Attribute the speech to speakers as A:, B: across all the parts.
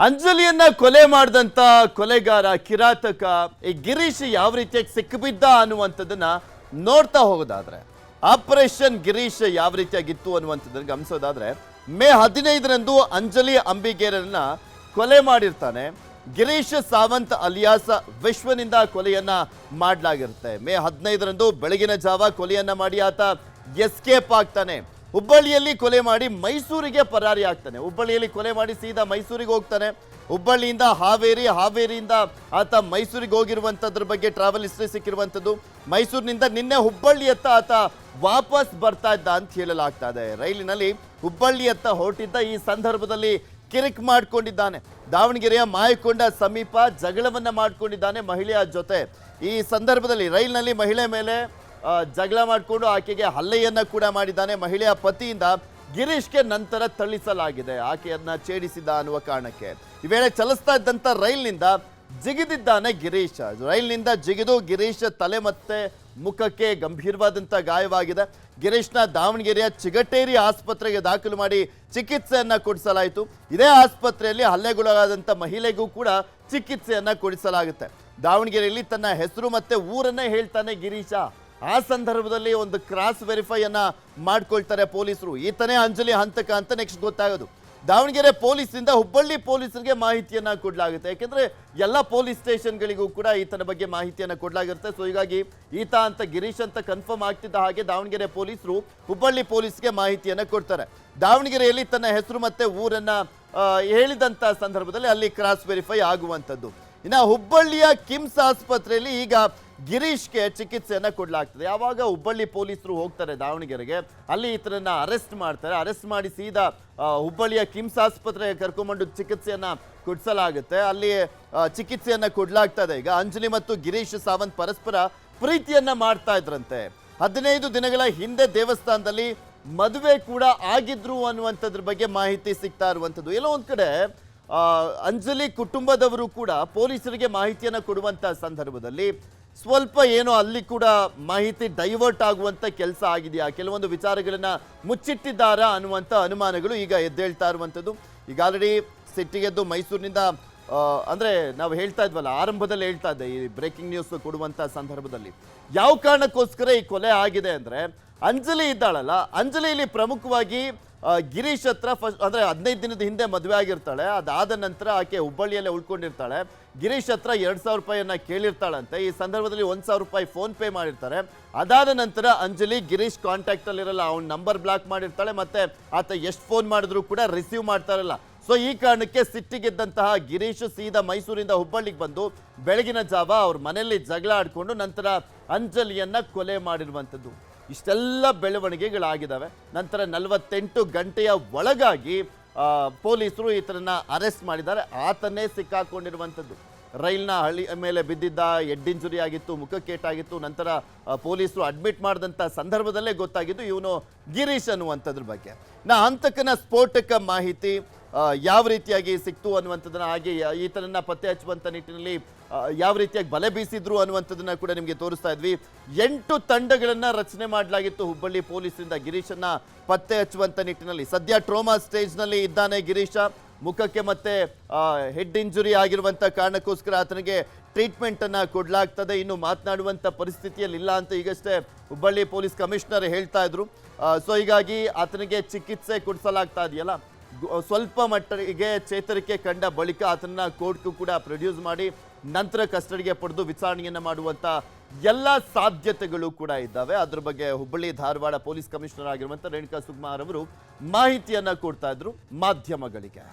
A: ಅಂಜಲಿಯನ್ನ ಕೊಲೆ ಮಾಡಿದಂತ ಕೊಲೆಗಾರ ಕಿರಾತಕ ಈ ಗಿರೀಶ್ ಯಾವ ರೀತಿಯಾಗಿ ಸಿಕ್ಕಿಬಿದ್ದ ಅನ್ನುವಂಥದ್ದನ್ನ ನೋಡ್ತಾ ಹೋಗೋದಾದ್ರೆ, ಆಪರೇಷನ್ ಗಿರೀಶ್ ಯಾವ ರೀತಿಯಾಗಿತ್ತು ಅನ್ನುವಂಥದ್ದನ್ನ ಗಮನಿಸೋದಾದ್ರೆ, ಮೇ ಹದಿನೈದರಂದು ಅಂಜಲಿ ಅಂಬಿಗೇರನ್ನ ಕೊಲೆ ಮಾಡಿರ್ತಾನೆ. ಗಿರೀಶ್ ಸಾವಂತ್ ಅಲಿಯಾಸ್ ವಿಶ್ವನಿಂದ ಕೊಲೆಯನ್ನ ಮಾಡಲಾಗಿರುತ್ತೆ. ಮೇ ಹದಿನೈದರಂದು ಬೆಳಗಿನ ಜಾವ ಕೊಲೆಯನ್ನ ಮಾಡಿ ಆತ ಎಸ್ಕೇಪ್ ಆಗ್ತಾನೆ. ಹುಬ್ಬಳ್ಳಿಯಲ್ಲಿ ಕೊಲೆ ಮಾಡಿ ಮೈಸೂರಿಗೆ ಪರಾರಿ ಆಗ್ತಾನೆ. ಹುಬ್ಬಳ್ಳಿಯಲ್ಲಿ ಕೊಲೆ ಮಾಡಿ ಸೀದಾ ಮೈಸೂರಿಗೆ ಹೋಗ್ತಾನೆ. ಹುಬ್ಬಳ್ಳಿಯಿಂದ ಹಾವೇರಿ, ಹಾವೇರಿಯಿಂದ ಆತ ಮೈಸೂರಿಗೆ ಹೋಗಿರುವಂಥದ್ರ ಬಗ್ಗೆ ಟ್ರಾವೆಲ್ ಹಿಸ್ಟ್ರಿ ಸಿಕ್ಕಿರುವಂಥದ್ದು ಮೈಸೂರಿನಿಂದ ನಿನ್ನೆ ಹುಬ್ಬಳ್ಳಿಯತ್ತ ಆತ ವಾಪಸ್ ಬರ್ತಾ ಇದ್ದ ಅಂತ ಹೇಳಲಾಗ್ತಾ ಇದೆ ರೈಲಿನಲ್ಲಿ ಹುಬ್ಬಳ್ಳಿಯತ್ತ ಹೊರಟಿದ್ದ ಈ ಸಂದರ್ಭದಲ್ಲಿ ಕಿರಿಕ್ ಮಾಡಿಕೊಂಡಿದ್ದಾನೆ. ದಾವಣಗೆರೆಯ ಮಾಯಕೊಂಡ ಸಮೀಪ ಜಗಳವನ್ನ ಮಾಡಿಕೊಂಡಿದ್ದಾನೆ ಮಹಿಳೆಯ ಜೊತೆ. ಈ ಸಂದರ್ಭದಲ್ಲಿ ರೈಲಿನಲ್ಲಿ ಮಹಿಳೆ ಮೇಲೆ ಜಗಳ ಮಾಡಿಕೊಂಡು ಆಕೆಗೆ ಹಲ್ಲೆಯನ್ನ ಕೂಡ ಮಾಡಿದ್ದಾನೆ. ಮಹಿಳೆಯ ಪತಿಯಿಂದ ಗಿರೀಶ್ಗೆ ನಂತರ ಥಳಿಸಲಾಗಿದೆ. ಆಕೆಯನ್ನ ಛೇಡಿಸಿದ ಅನ್ನುವ ಕಾರಣಕ್ಕೆ. ಈ ವೇಳೆ ಚಲಿಸ್ತಾ ಇದ್ದಂಥ ರೈಲ್ನಿಂದ ಜಿಗಿದಿದ್ದಾನೆ ಗಿರೀಶ್. ರೈಲ್ನಿಂದ ಜಿಗಿದು ಗಿರೀಶ್ ತಲೆ ಮತ್ತೆ ಮುಖಕ್ಕೆ ಗಂಭೀರವಾದಂಥ ಗಾಯವಾಗಿದೆ. ಗಿರೀಶ್ನ ದಾವಣಗೆರೆಯ ಚಿಗಟೇರಿ ಆಸ್ಪತ್ರೆಗೆ ದಾಖಲು ಮಾಡಿ ಚಿಕಿತ್ಸೆಯನ್ನ ಕೊಡಿಸಲಾಯಿತು. ಇದೇ ಆಸ್ಪತ್ರೆಯಲ್ಲಿ ಹಲ್ಲೆಗೊಳಗಾದಂತ ಮಹಿಳೆಗೂ ಕೂಡ ಚಿಕಿತ್ಸೆಯನ್ನ ಕೊಡಿಸಲಾಗುತ್ತೆ. ದಾವಣಗೆರೆಯಲ್ಲಿ ತನ್ನ ಹೆಸರು ಮತ್ತೆ ಊರನ್ನೇ ಹೇಳ್ತಾನೆ ಗಿರೀಶ. ಆ ಸಂದರ್ಭದಲ್ಲಿ ಒಂದು ಕ್ರಾಸ್ ವೆರಿಫೈಯನ್ನು ಮಾಡ್ಕೊಳ್ತಾರೆ ಪೊಲೀಸರು. ಈತನೇ ಅಂಜಲಿ ಹಂತಕ ಅಂತ ನೆಕ್ಸ್ಟ್ ಗೊತ್ತಾಗೋದು. ದಾವಣಗೆರೆ ಪೊಲೀಸರಿಂದ ಹುಬ್ಬಳ್ಳಿ ಪೊಲೀಸರಿಗೆ ಮಾಹಿತಿಯನ್ನ ಕೊಡಲಾಗುತ್ತೆ. ಯಾಕೆಂದ್ರೆ ಎಲ್ಲ ಪೊಲೀಸ್ ಸ್ಟೇಷನ್ಗಳಿಗೂ ಕೂಡ ಈತನ ಬಗ್ಗೆ ಮಾಹಿತಿಯನ್ನ ಕೊಡಲಾಗಿರುತ್ತೆ. ಸೊ ಹೀಗಾಗಿ ಈತ ಅಂತ ಗಿರೀಶ್ ಅಂತ ಕನ್ಫರ್ಮ್ ಆಗ್ತಿದ್ದ ಹಾಗೆ ದಾವಣಗೆರೆ ಪೊಲೀಸರು ಹುಬ್ಬಳ್ಳಿ ಪೊಲೀಸ್ಗೆ ಮಾಹಿತಿಯನ್ನ ಕೊಡ್ತಾರೆ. ದಾವಣಗೆರೆಯಲ್ಲಿ ತನ್ನ ಹೆಸರು ಮತ್ತೆ ಊರನ್ನ ಹೇಳಿದಂಥ ಸಂದರ್ಭದಲ್ಲಿ ಅಲ್ಲಿ ಕ್ರಾಸ್ ವೆರಿಫೈ ಆಗುವಂಥದ್ದು. ಇನ್ನು ಹುಬ್ಬಳ್ಳಿಯ ಕಿಮ್ಸ್ ಆಸ್ಪತ್ರೆಯಲ್ಲಿ ಈಗ ಗಿರೀಶ್ಗೆ ಚಿಕಿತ್ಸೆಯನ್ನ ಕೊಡಲಾಗ್ತದೆ. ಯಾವಾಗ ಹುಬ್ಬಳ್ಳಿ ಪೊಲೀಸರು ಹೋಗ್ತಾರೆ ದಾವಣಗೆರೆಗೆ, ಅಲ್ಲಿ ಇತರನ್ನ ಅರೆಸ್ಟ್ ಮಾಡ್ತಾರೆ. ಅರೆಸ್ಟ್ ಮಾಡಿ ಸೀದಾ ಹುಬ್ಬಳ್ಳಿಯ ಕಿಮ್ಸ್ ಆಸ್ಪತ್ರೆಗೆ ಕರ್ಕೊಂಡ್ಬಂದು ಚಿಕಿತ್ಸೆಯನ್ನ ಕೊಡಿಸಲಾಗುತ್ತೆ. ಅಲ್ಲಿ ಚಿಕಿತ್ಸೆಯನ್ನು ಚಿಕಿತ್ಸೆಯನ್ನ ಕೊಡ್ಲಾಗ್ತದೆ. ಈಗ ಅಂಜಲಿ ಮತ್ತು ಗಿರೀಶ್ ಸಾವಂತ್ ಪರಸ್ಪರ ಪ್ರೀತಿಯನ್ನ ಮಾಡ್ತಾ ಇದ್ರಂತೆ. ಹದಿನೈದು ದಿನಗಳ ಹಿಂದೆ ದೇವಸ್ಥಾನದಲ್ಲಿ ಮದುವೆ ಕೂಡ ಆಗಿದ್ರು ಅನ್ನುವಂಥದ್ರ ಬಗ್ಗೆ ಮಾಹಿತಿ ಸಿಗ್ತಾ ಇರುವಂಥದ್ದು. ಎಲ್ಲೋ ಒಂದು ಕಡೆ ಅಂಜಲಿ ಕುಟುಂಬದವರು ಕೂಡ ಪೊಲೀಸರಿಗೆ ಮಾಹಿತಿಯನ್ನು ಕೊಡುವಂಥ ಸಂದರ್ಭದಲ್ಲಿ ಸ್ವಲ್ಪ ಏನೋ ಅಲ್ಲಿ ಕೂಡ ಮಾಹಿತಿ ಡೈವರ್ಟ್ ಆಗುವಂತ ಕೆಲಸ ಆಗಿದೆಯಾ? ಕೆಲವೊಂದು ವಿಚಾರಗಳನ್ನ ಮುಚ್ಚಿಟ್ಟಿದ್ದಾರಾ ಅನ್ನುವಂಥ ಅನುಮಾನಗಳು ಈಗ ಎದ್ದೇಳ್ತಾ ಇರುವಂಥದ್ದು. ಈಗ ಆಲ್ರೆಡಿ ಸಿಟ್ಟಿಗೆದ್ದು ಮೈಸೂರಿನಿಂದ ಅಂದ್ರೆ ನಾವು ಹೇಳ್ತಾ ಇದ್ವಲ್ಲ, ಆರಂಭದಲ್ಲಿ ಹೇಳ್ತಾ ಇದ್ದೆ ಈ ಬ್ರೇಕಿಂಗ್ ನ್ಯೂಸ್ ಕೊಡುವಂತ ಸಂದರ್ಭದಲ್ಲಿ. ಯಾವ ಕಾರಣಕ್ಕೋಸ್ಕರ ಈ ಕೊಲೆ ಆಗಿದೆ ಅಂದ್ರೆ, ಅಂಜಲಿ ಇದ್ದಾಳಲ್ಲ ಅಂಜಲಿಯಲ್ಲಿ ಪ್ರಮುಖವಾಗಿ ಗಿರೀಶ್ ಹತ್ರ ಫಸ್ಟ್ ಅಂದರೆ ಹದಿನೈದು ದಿನದ ಹಿಂದೆ ಮದುವೆ ಆಗಿರ್ತಾಳೆ, ಅದಾದ ನಂತರ ಆಕೆ ಹುಬ್ಬಳ್ಳಿಯಲ್ಲೇ ಉಳ್ಕೊಂಡಿರ್ತಾಳೆ. ಗಿರೀಶ್ ಹತ್ರ ಎರಡು ಸಾವಿರ ರೂಪಾಯಿಯನ್ನು ಕೇಳಿರ್ತಾಳಂತೆ, ಈ ಸಂದರ್ಭದಲ್ಲಿ ಒಂದು ಸಾವಿರ ರೂಪಾಯಿ ಫೋನ್ ಪೇ ಮಾಡಿರ್ತಾರೆ. ಅದಾದ ನಂತರ ಅಂಜಲಿ ಗಿರೀಶ್ ಕಾಂಟ್ಯಾಕ್ಟಲ್ಲಿರಲ್ಲ ಅವ್ನ ನಂಬರ್ ಬ್ಲಾಕ್ ಮಾಡಿರ್ತಾಳೆ, ಮತ್ತು ಆತ ಎಷ್ಟು ಫೋನ್ ಮಾಡಿದ್ರು ಕೂಡ ರಿಸೀವ್ ಮಾಡ್ತಾ ಇರಲ್ಲ. ಸೊ ಈ ಕಾರಣಕ್ಕೆ ಸಿಟ್ಟಿಗೆದ್ದಂತಹ ಗಿರೀಶ್ ಸೀದಾ ಮೈಸೂರಿಂದ ಹುಬ್ಬಳ್ಳಿಗೆ ಬಂದು ಬೆಳಗಿನ ಜಾವ ಅವ್ರ ಮನೆಯಲ್ಲಿ ಜಗಳ ಆಡಿಕೊಂಡು ನಂತರ ಅಂಜಲಿಯನ್ನು ಕೊಲೆ ಮಾಡಿರುವಂಥದ್ದು. ಇಷ್ಟೆಲ್ಲ ಬೆಳವಣಿಗೆಗಳಾಗಿದ್ದಾವೆ. ನಂತರ ನಲವತ್ತೆಂಟು ಗಂಟೆಯ ಒಳಗಾಗಿ ಪೊಲೀಸರು ಈತನನ್ನು ಅರೆಸ್ಟ್ ಮಾಡಿದ್ದಾರೆ. ಆತನೇ ಸಿಕ್ಕಾಕೊಂಡಿರುವಂಥದ್ದು. ರೈಲ್ನ ಹಳ್ಳಿ ಮೇಲೆ ಬಿದ್ದಿದ್ದ ಹೆಡ್ ಇಂಜುರಿ ಆಗಿತ್ತು, ಮುಖಕ್ಕೇಟಾಗಿತ್ತು, ನಂತರ ಪೊಲೀಸರು ಅಡ್ಮಿಟ್ ಮಾಡಿದಂಥ ಸಂದರ್ಭದಲ್ಲೇ ಗೊತ್ತಾಗಿದ್ದು ಇವನು ಗಿರೀಶ್ ಅನ್ನುವಂಥದ್ರ ಬಗ್ಗೆ. ನಾ ಹಂತಕನ ಸ್ಫೋಟಕ ಮಾಹಿತಿ ಯಾವ ರೀತಿಯಾಗಿ ಸಿಕ್ತು ಅನ್ನುವಂಥದ್ದನ್ನ ಹಾಗೆ ಈತನನ್ನ ಪತ್ತೆ ಹಚ್ಚುವಂಥ ನಿಟ್ಟಿನಲ್ಲಿ ಯಾವ ರೀತಿಯಾಗಿ ಬಲೆ ಬೀಸಿದ್ರು ಅನ್ನುವಂಥದ್ದನ್ನ ಕೂಡ ನಿಮಗೆ ತೋರಿಸ್ತಾ ಇದ್ವಿ. ಎಂಟು ತಂಡಗಳನ್ನ ರಚನೆ ಮಾಡಲಾಗಿತ್ತು ಹುಬ್ಬಳ್ಳಿ ಪೊಲೀಸರಿಂದ. ಗಿರೀಶನ್ನ ಪತ್ತೆ ಹಚ್ಚುವಂಥ ನಿಟ್ಟಿನಲ್ಲಿ. ಸದ್ಯ ಟ್ರೋಮಾ ಸ್ಟೇಜ್ನಲ್ಲಿ ಇದ್ದಾನೆ ಗಿರೀಶ. ಮುಖಕ್ಕೆ ಮತ್ತೆ ಹೆಡ್ ಇಂಜುರಿ ಆಗಿರುವಂಥ ಕಾರಣಕ್ಕೋಸ್ಕರ ಆತನಿಗೆ ಟ್ರೀಟ್ಮೆಂಟ್ ಅನ್ನ ಕೊಡಲಾಗ್ತದೆ. ಇನ್ನು ಮಾತನಾಡುವಂಥ ಪರಿಸ್ಥಿತಿಯಲ್ಲಿ ಇಲ್ಲ ಅಂತ ಈಗಷ್ಟೇ ಹುಬ್ಬಳ್ಳಿ ಪೊಲೀಸ್ ಕಮಿಷನರ್ ಹೇಳ್ತಾ ಇದ್ರು. ಸೊ ಹೀಗಾಗಿ ಆತನಿಗೆ ಚಿಕಿತ್ಸೆ ಕೊಡಿಸಲಾಗ್ತಾ ಇದೆಯಲ್ಲ? ಸ್ವಲ್ಪ ಮಟ್ಟಿಗೆ ಚೇತರಿಕೆ ಕಂಡ ಬಳಿಕ ಆತನ ಕೋರ್ಟ್ಗೂ ಕೂಡ ಪ್ರೊಡ್ಯೂಸ್ ಮಾಡಿ ನಂತರ ಕಸ್ಟಡಿಗೆ ಪಡೆದು ವಿಚಾರಣೆಯನ್ನು ಮಾಡುವಂಥ ಎಲ್ಲ ಸಾಧ್ಯತೆಗಳು ಕೂಡ ಇದ್ದಾವೆ. ಅದ್ರ ಬಗ್ಗೆ ಹುಬ್ಬಳ್ಳಿ ಧಾರವಾಡ ಪೊಲೀಸ್ ಕಮಿಷನರ್ ಆಗಿರುವಂಥ ರೇಣುಕಾ ಸುಗ್ಮಾರ್ ಅವರು ಮಾಹಿತಿಯನ್ನು ಕೊಡ್ತಾ ಇದ್ರು ಮಾಧ್ಯಮಗಳಿಗೆ.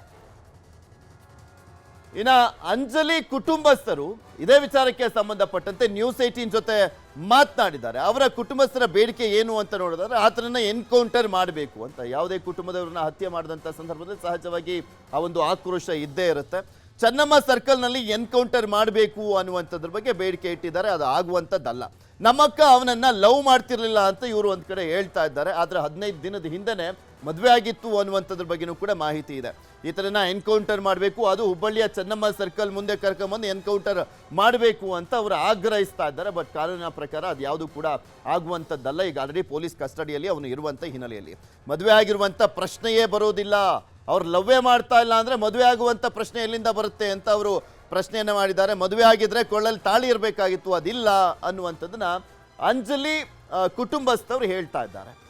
A: ಇನ್ನು ಅಂಜಲಿ ಕುಟುಂಬಸ್ಥರು ಇದೇ ವಿಚಾರಕ್ಕೆ ಸಂಬಂಧಪಟ್ಟಂತೆ ನ್ಯೂಸ್ ಏಟೀನ್ ಜೊತೆ ಮಾತನಾಡಿದ್ದಾರೆ. ಅವರ ಕುಟುಂಬಸ್ಥರ ಬೇಡಿಕೆ ಏನು ಅಂತ ನೋಡಿದ್ರೆ ಆತನನ್ನು ಎನ್ಕೌಂಟರ್ ಮಾಡಬೇಕು ಅಂತ. ಯಾವುದೇ ಕುಟುಂಬದವರನ್ನ ಹತ್ಯೆ ಮಾಡಿದಂಥ ಸಂದರ್ಭದಲ್ಲಿ ಸಹಜವಾಗಿ ಆ ಒಂದು ಆಕ್ರೋಶ ಇದ್ದೇ ಇರುತ್ತೆ. ಚನ್ನಮ್ಮ ಸರ್ಕಲ್ನಲ್ಲಿ ಎನ್ಕೌಂಟರ್ ಮಾಡಬೇಕು ಅನ್ನುವಂಥದ್ರ ಬಗ್ಗೆ ಬೇಡಿಕೆ ಇಟ್ಟಿದ್ದಾರೆ. ಅದು ಆಗುವಂಥದ್ದಲ್ಲ. ನಮ್ಮಕ್ಕ ಅವನನ್ನು ಲವ್ ಮಾಡ್ತಿರ್ಲಿಲ್ಲ ಅಂತ ಇವರು ಒಂದು ಕಡೆ ಹೇಳ್ತಾ ಇದ್ದಾರೆ. ಆದರೆ ಹದಿನೈದು ದಿನದ ಹಿಂದೆನೆ ಮದುವೆ ಆಗಿತ್ತು ಅನ್ನುವಂಥದ್ರ ಬಗ್ಗೆನೂ ಕೂಡ ಮಾಹಿತಿ ಇದೆ. ಈತನನ್ನ ಎನ್ಕೌಂಟರ್ ಮಾಡಬೇಕು, ಅದು ಹುಬ್ಬಳ್ಳಿಯ ಚೆನ್ನಮ್ಮ ಸರ್ಕಲ್ ಮುಂದೆ ಕರ್ಕೊಂಬಂದು ಎನ್ಕೌಂಟರ್ ಮಾಡಬೇಕು ಅಂತ ಅವರು ಆಗ್ರಹಿಸ್ತಾ ಇದ್ದಾರೆ. ಬಟ್ ಕಾನೂನಿನ ಪ್ರಕಾರ ಅದು ಯಾವುದು ಕೂಡ ಆಗುವಂಥದ್ದಲ್ಲ. ಈಗ ಆಲ್ರೆಡಿ ಪೊಲೀಸ್ ಕಸ್ಟಡಿಯಲ್ಲಿ ಅವನು ಇರುವಂಥ ಹಿನ್ನೆಲೆಯಲ್ಲಿ. ಮದುವೆ ಆಗಿರುವಂಥ ಪ್ರಶ್ನೆಯೇ ಬರೋದಿಲ್ಲ. ಅವ್ರು ಲವ್ವೇ ಮಾಡ್ತಾ ಇಲ್ಲ ಅಂದರೆ ಮದುವೆ ಆಗುವಂಥ ಪ್ರಶ್ನೆ ಎಲ್ಲಿಂದ ಬರುತ್ತೆ ಅಂತ ಅವರು ಪ್ರಶ್ನೆಯನ್ನ ಮಾಡಿದ್ದಾರೆ. ಮದುವೆ ಆಗಿದ್ರೆ ಕೊಳ್ಳಲ್ಲಿ ತಾಳಿ ಇರಬೇಕಾಗಿತ್ತು ಅದಿಲ್ಲ ಅನ್ನುವಂಥದ್ದನ್ನ ಅಂಜಲಿ ಕುಟುಂಬಸ್ಥರು ಹೇಳ್ತಾ ಇದ್ದಾರೆ.